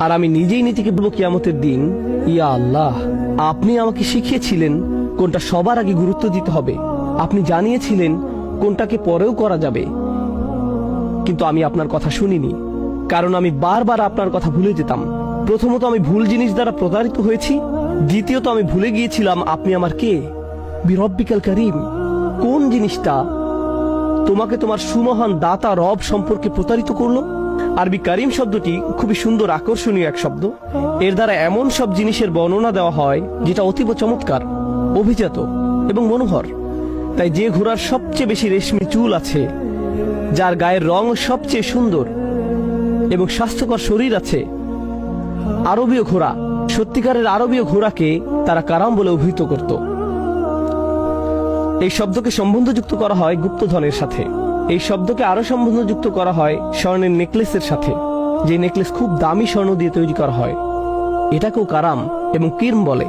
আর আমি নিজেই নিজেকে বলব, কিয়ামতের দিন, ইয়া আল্লাহ, আপনি আমাকে শিখিয়েছিলেন কোনটা সবার আগে গুরুত্ব দিতে হবে। আপনি জানিয়েছিলেন কোনটাকে পরেও করা যাবে। কিন্তু আমি আপনার কথা শুনিনি, কারণ আমি বারবার আপনার কথা ভুলে যেতাম। প্রথমত আমি ভুল জিনিস দ্বারা প্রতারিত হয়েছি, দ্বিতীয়ত আমি ভুলে গিয়েছিলাম আপনি আমার কে? বিরব্বিকাল করিম, কোন জিনিসটা তোমাকে তোমার সুমহান দাতা রব সম্পর্কে প্রতারিত করল? আরবি কারিম শব্দটি খুবই সুন্দর, আকর্ষণীয় এক শব্দ। এর দ্বারা এমন সব জিনিসের বর্ণনা দেওয়া হয়, যেটা অতীব চমৎকার, অভিজাত এবং মনোহর। তাই যে ঘোড়ার সবচেয়ে বেশি রেশমি চুল আছে, যার গায়ের রং সবচেয়ে সুন্দর এবং স্বাস্থ্যকর শরীর আছে, আরবীয় ঘোড়া সত্যিকারের আরবীয় ঘোড়াকে তারা কারাম বলে অভিহিত করত। এই শব্দকে সম্বন্ধযুক্ত করা হয় গুপ্তধনের সাথে। এই শব্দকে আরও সম্বন্ধযুক্ত করা হয় স্বর্ণের নেকলেসের সাথে, যে নেকলেস খুব দামি স্বর্ণ দিয়ে তৈরি করা হয়। এটাকেও কারাম এবং কির্ম বলে?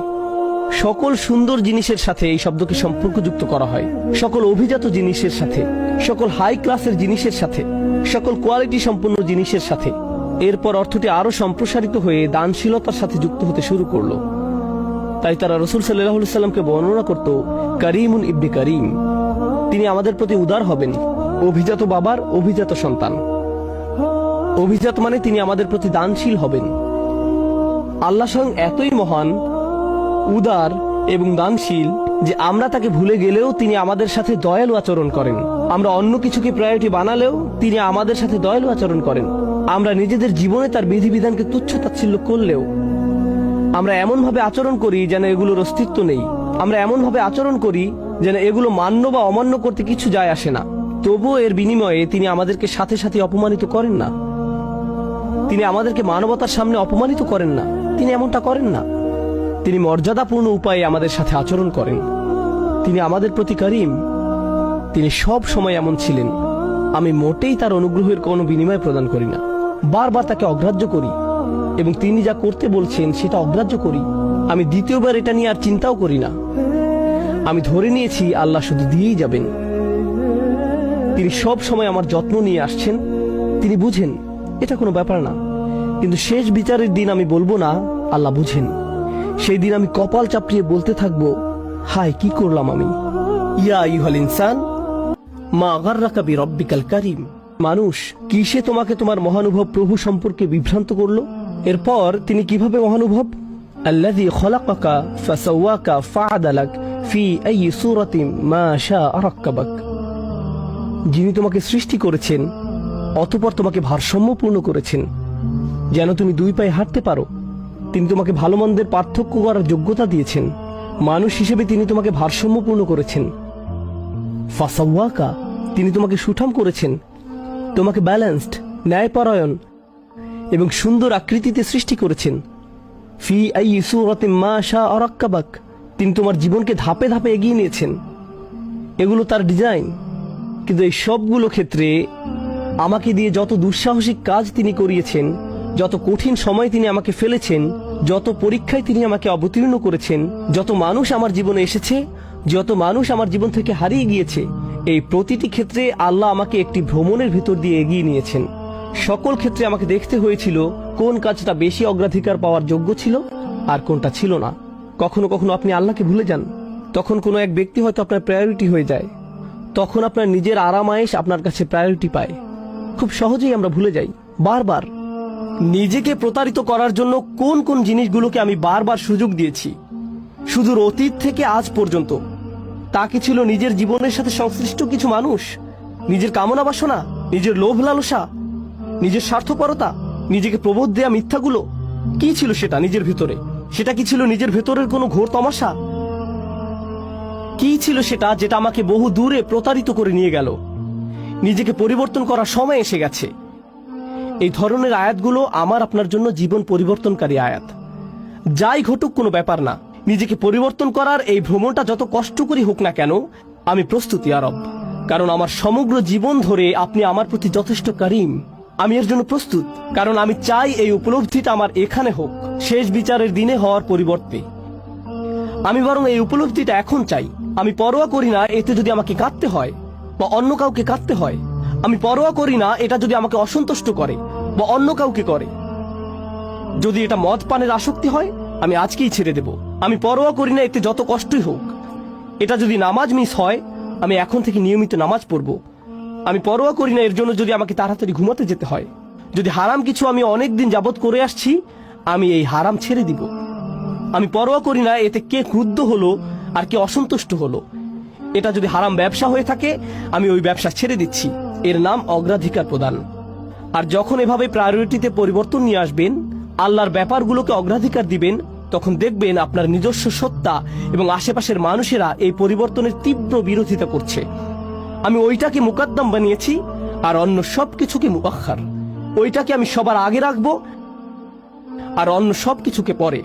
সকল সুন্দর জিনিসের সাথে এই শব্দকে সম্পর্কযুক্ত করা হয়। সকল অভিজাত জিনিসের সাথে, সকল হাই ক্লাসের জিনিসের সাথে, সকল কোয়ালিটি সম্পন্ন জিনিসের সাথে। এরপর অর্থটি আরও সম্প্রসারিত হয়ে দানশীলতার সাথে যুক্ত হতে শুরু করল। তাই তারা রসুল সাল্লাহ সাল্লামকে বর্ণনা করত, করিমুন ইবনে করিম। তিনি আমাদের প্রতি উদার হবেন। অভিজাত বাবার অভিজাত সন্তান। অভিজাত মানে তিনি আমাদের প্রতি দানশীল হবেন। আল্লাহ স্বয়ং এতই মহান, উদার এবং দানশীল যে আমরা তাকে ভুলে গেলেও তিনি আমাদের সাথে দয়ালু আচরণ করেন। আমরা অন্য কিছুকে প্রায়োরিটি বানালেও তিনি আমাদের সাথে দয়ালু আচরণ করেন। আমরা নিজেদের জীবনে তার বিধিবিধানকে তুচ্ছ তাচ্ছিল্য করলেও আমরা এমনভাবে আচরণ করি যেন এগুলোর অস্তিত্ব নেই। আমরা এমনভাবে আচরণ করি যেন এগুলো মান্য বা অমান্য করতে কিছু যায় আসে না। তবুও এর বিনিময়ে তিনি আমাদেরকে সাথে সাথে অপমানিত করেন না। তিনি আমাদেরকে মানবতার সামনে অপমানিত করেন না। তিনি এমনটা করেন না। তিনি মর্যাদাপূর্ণ উপায়ে আমাদের সাথে আচরণ করেন। তিনি আমাদের প্রতি করিম। তিনি সব সময় এমন ছিলেন। আমি মোটেই তার অনুগ্রহের কোনো বিনিময় প্রদান করি না। বারবার তাকে অগ্রাহ্য করি এবং তিনি যা করতে বলছেন সেটা অগ্রাহ্য করি। আমি দ্বিতীয়বার এটা নিয়ে আর চিন্তাও করি না। আমি ধরে নিয়েছি আল্লাহ শুধু দিয়েই যাবেন। তিনি সব সময় আমার যত্ন নিয়ে আসছেন। তিনি বুঝেন এটা কোনো ব্যাপার না। কিন্তু শেষ বিচারের দিন আমি বলব না আল্লাহ বুঝেন। সেই দিন আমি কপাল চাপড়িয়ে বলতে থাকব হায় কি করলাম আমি? ইয়া ইউহাল ইনসান মা আগাররাকা বিরব্বিকাল কারিম। মানুষ কিসে তোমাকে তোমার মহানুভব প্রভু সম্পর্কে বিভ্রান্ত করল? এরপর তিনি কীভাবে মহানুভব? আল্লাযী খলাকাকা ফাসাওয়াকা ফাআদালাক ফি আই সূরাতিন মা শাআ রাক্কাবাক যিনি তোমাকে সৃষ্টি করেছেন, অতপর তোমাকে ভারসাম্যপূর্ণ করেছেন। যেন তুমি দুই পায়ে হাঁটতে পারো, তিনি তোমাকে ভালো মন্দের পার্থক্য করার যোগ্যতা দিয়েছেন। মানুষ হিসেবে তিনি তোমাকে ভারসাম্যপূর্ণ করেছেন। ফাসাওয়াকা, তিনি তোমাকে সুঠাম করেছেন। তোমাকে ব্যালেন্সড, ন্যায়পরায়ণ এবং সুন্দর আকৃতিতে সৃষ্টি করেছেন। ফি আই সুরতে মা শাহ অরাক্কাবাক তিনি তোমার জীবনকে ধাপে ধাপে এগিয়ে নিয়েছেন। এগুলো তার ডিজাইন। কিন্তু এই সবগুলো ক্ষেত্রে আমাকে দিয়ে যত দুঃসাহসিক কাজ তিনি করিয়েছেন, যত কঠিন সময় তিনি আমাকে ফেলেছেন, যত পরীক্ষায় তিনি আমাকে অবতীর্ণ করেছেন, যত মানুষ আমার জীবনে এসেছে, যত মানুষ আমার জীবন থেকে হারিয়ে গিয়েছে, এই প্রতিটি ক্ষেত্রে আল্লাহ আমাকে একটি ভ্রমণের ভিতর দিয়ে এগিয়ে নিয়েছেন। সকল ক্ষেত্রে আমাকে দেখতে হয়েছিল কোন কাজটা বেশি অগ্রাধিকার পাওয়ার যোগ্য ছিল আর কোনটা ছিল না। কখনো কখনো আপনি আল্লাহকে ভুলে যান। তখন কোনো এক ব্যক্তি হয়তো আপনার প্রায়োরিটি হয়ে যায়। তখন আপনার নিজের আরামায়েশ আপনার কাছে প্রায়োরিটি পায়। খুব সহজেই আমরা ভুলে যাই। বারবার নিজেকে প্রতারিত করার জন্য কোন কোন জিনিসগুলোকে আমি বারবার সুযোগ দিয়েছি। সুদূর অতীত থেকে আজ পর্যন্ত। তা কি ছিল নিজের জীবনের সাথে সংশ্লিষ্ট কিছু মানুষ? নিজের কামনা বাসনা? নিজের লোভ লালসা? নিজের স্বার্থপরতা? নিজেকে প্রবোধ দেয়া মিথ্যাগুলো? কি ছিল সেটা নিজের ভিতরে? সেটা কি ছিল নিজের ভেতরের কোনো ঘোর তমাশা? কি ছিল সেটা যেটা আমাকে বহু দূরে প্রতারিত করে নিয়ে গেল? নিজেকে পরিবর্তন করার সময় এসে গেছে। এই ধরনের আয়াতগুলো আমার আপনার জন্য জীবন পরিবর্তনকারী আয়াত। যাই ঘটুক কোনো ব্যাপার না। নিজেকে পরিবর্তন করার এই ভ্রমণটা যত কষ্টকরই হোক না কেন, আমি প্রস্তুতি আরব কারণ আমার সমগ্র জীবন ধরে আপনি আমার প্রতি যথেষ্ট কারিম। আমি এর জন্য প্রস্তুত। কারণ আমি চাই এই উপলব্ধিটা আমার এখানে হোক। শেষ বিচারের দিনে হওয়ার পরিবর্তে। আমি বরং এই উপলব্ধিটা এখন চাই। আমি পরোয়া করি না, এতে যদি আমাকে কাঁদতে হয়, বা অন্য কাউকে কাঁদতে হয়, আমি পরোয়া করি না, এটা যদি আমাকে অসন্তুষ্ট করে, বা অন্য কাউকে করে। যদি এটা মদ পানের আসক্তি হয়, আমি আজকেই ছেড়ে দেব। আমি পরোয়া করি না, এতে যত কষ্টই হোক। এটা যদি নামাজ মিস হয়, আমি এখন থেকে নিয়মিত নামাজ পড়ব। আমি পরোয়া করি না, এর জন্য যদি আমাকে তাড়াতাড়ি ঘুমাতে যেতে হয়। যদি হারাম কিছু আমি অনেক দিন যাবৎ করে আসছি, আমি এই হারাম ছেড়ে দিব। আমি পরোয়া করি না, এতে কে ক্রুদ্ধ হলো আর কে অসন্তুষ্ট হলো। এটা যদি হারাম ব্যবসা হয়ে থাকে, আমি ওই ব্যবসা ছেড়ে দিচ্ছি। এর নাম অগ্রাধিকার প্রদান। আর যখন এভাবে প্রায়োরিটিতে পরিবর্তন নিয়ে আসবেন, আল্লাহর ব্যাপারগুলোকে অগ্রাধিকার দিবেন, তখন দেখবেন আপনার নিজস্ব সত্তা এবং আশেপাশের মানুষেরা এই পরিবর্তনের তীব্র বিরোধিতা করছে। আমি ওইটাকে মুকাদ্দাম বানিয়েছি, আর অন্য সব কিছুকে মুবাক্ষার ওইটাকে আমি সবার আগে রাখব, আর অন্য সব কিছুকে পরে।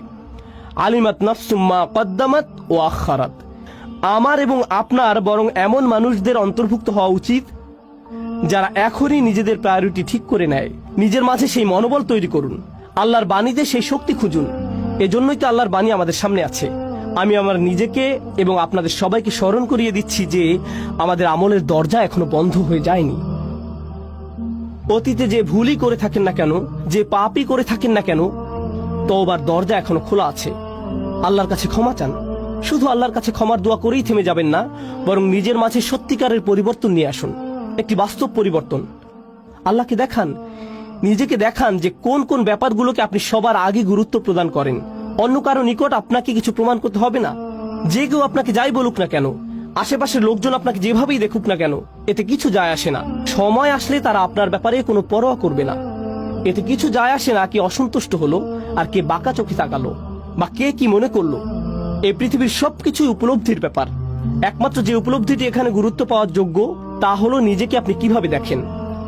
আলিমাত নাফসুম্মা কদ্দামাত ও আখারাত। আমার এবং আপনার বরং এমন মানুষদের অন্তর্ভুক্ত হওয়া উচিত, যারা এখনই নিজেদের প্রায়োরিটি ঠিক করে নেয়। নিজের মাঝে সেই মনোবল তৈরি করুন। আল্লাহর বাণীতে সেই শক্তি খুঁজুন। এজন্যই তো আল্লাহর বাণী আমাদের সামনে আছে। আমি আমার নিজেকে এবং আপনাদের সবাইকে স্মরণ করিয়ে দিচ্ছি যে আমাদের আমলের দরজা এখনও বন্ধ হয়ে যায়নি। অতীতে যে ভুলই করে থাকেন না কেন, যে পাপই করে থাকেন না কেন, তওবার দরজা এখনও খোলা আছে। আল্লাহর কাছে ক্ষমা চান। শুধু আল্লাহর কাছে ক্ষমার দোয়া করেই থেমে যাবেন না, বরং নিজের মাঝে সত্যিকারের পরিবর্তন নিয়ে আসুন। একটি বাস্তব পরিবর্তন। আল্লাহকে দেখান, নিজেকে দেখান যে কোন কোন ব্যাপারগুলোকে আপনি সবার আগে গুরুত্ব প্রদান করেন। অন্য কারও নিকট আপনাকে কিছু প্রমাণ করতে হবে না। যে কেউ আপনাকে যাই বলুক না কেন, আশেপাশের লোকজন আপনাকে যেভাবেই দেখুক না কেন, এতে কিছু যায় আসে না। সময় আসলে তারা আপনার ব্যাপারে কোনো পরোয়া করবে না। এতে কিছু যায় আসে না কে অসন্তুষ্ট হলো আর কে বাঁকা চোখে তাকালো। বা কে কি মনে করল? এই পৃথিবীর সবকিছুই উপলব্ধির ব্যাপার। একমাত্র যে উপলব্ধিটি এখানে গুরুত্ব পাওয়ার যোগ্য, তা হলো নিজেকে আপনি কীভাবে দেখেন।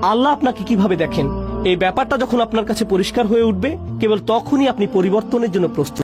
আল্লাহ আপনাকে কীভাবে দেখেন? এই ব্যাপারটা যখন আপনার কাছে পরিষ্কার হয়ে উঠবে, কেবল তখনই আপনি পরিবর্তনের জন্য প্রস্তুত।